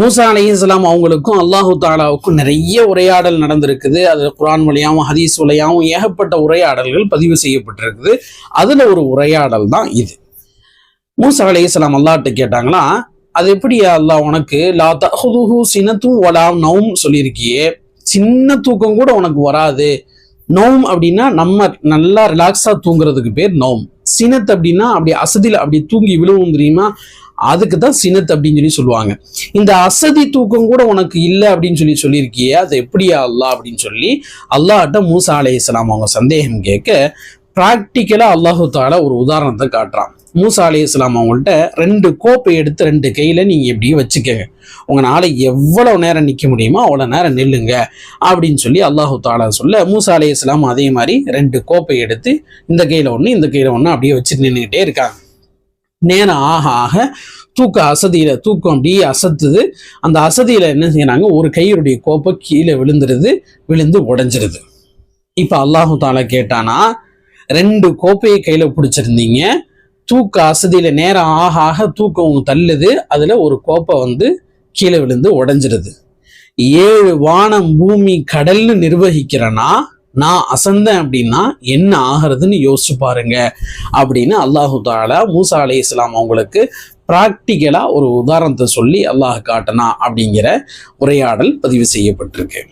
மூசா அலி இஸ்லாம் அவங்களுக்கும் அல்லாஹு தாலாவுக்கும் நிறைய உரையாடல் நடந்திருக்குது. அது குரான் வழியாகவும் ஹதீஸ் வழியாகவும் ஏகப்பட்ட உரையாடல்கள் பதிவு செய்யப்பட்டிருக்குது. அதுல ஒரு உரையாடல் தான் இது. மூசா அலி இஸ்லாம் அல்லாஹ்ட்ட கேட்டாங்களா அது எப்படி அல்லாஹ் உனக்கு? லா தஹுதுஹு சினத்தும் வலாம் நவும் சொல்லியிருக்கியே. சின்ன தூக்கம் கூட உனக்கு வராது. நோம் அப்படின்னா நம்ம நல்லா ரிலாக்ஸா தூங்குறதுக்கு பேர் நோம். சினத் அப்படின்னா அப்படி அசதியில் அப்படி தூங்கி விழுவும் தெரியுமா? அதுக்கு தான் சினத் அப்படின்னு சொல்லி சொல்லுவாங்க. இந்த அசதி தூக்கம் கூட உனக்கு இல்லை அப்படின்னு சொல்லி சொல்லியிருக்கியே அது எப்படியா அல்லாஹ் அப்படின்னு சொல்லி அல்லாஹ்ட்ட மூசா அலை இஸ்லாம் அவங்க சந்தேகம் கேட்க ப்ராக்டிக்கலாக அல்லாஹு தாலா ஒரு உதாரணத்தை காட்டுறான். மூசா அலி இஸ்லாம் அவங்கள்ட்ட ரெண்டு கோப்பை எடுத்து ரெண்டு கையில் நீங்கள் எப்படியும் வச்சுக்கோங்க. உங்களால் எவ்வளோ நேரம் நிற்க முடியுமோ அவ்வளோ நேரம் நில்லுங்க அப்படின்னு சொல்லி அல்லாஹு தாலா சொல்ல மூசா அலி இஸ்லாம் அதே மாதிரி ரெண்டு கோப்பை எடுத்து இந்த கையில் ஒன்று இந்த கையில் ஒன்று அப்படியே வச்சு நின்றுக்கிட்டே இருக்காங்க. நேரம் ஆக ஆக தூக்க அசதியில தூக்கம் அப்படியே அசத்துது. அந்த அசதியில என்ன செய்யறாங்க? ஒரு கையுடைய கோப்பை கீழே விழுந்துருது விழுந்து உடஞ்சிருது. இப்ப அல்லாஹு தாலா கேட்டானா ரெண்டு கோப்பையை கையில பிடிச்சிருந்தீங்க. தூக்க அசதியில நேரம் ஆக ஆக தூக்கம் தள்ளுது. அதுல ஒரு கோப்பை வந்து கீழே விழுந்து உடஞ்சிருது. ஏழு வானம் பூமி கடல்னு நிர்வகிக்கிறனா நான் அசந்தேன் அப்படின்னா என்ன ஆகிறதுன்னு யோசிச்சு பாருங்க. அப்படின்னு அல்லாஹு தாலா மூசா அலி இஸ்லாம் அவங்களுக்கு ப்ராக்டிக்கலாக ஒரு உதாரணத்தை சொல்லி அல்லாஹ் காட்டினா அப்படிங்கிற உரையாடல் பதிவு செய்யப்பட்டிருக்கு.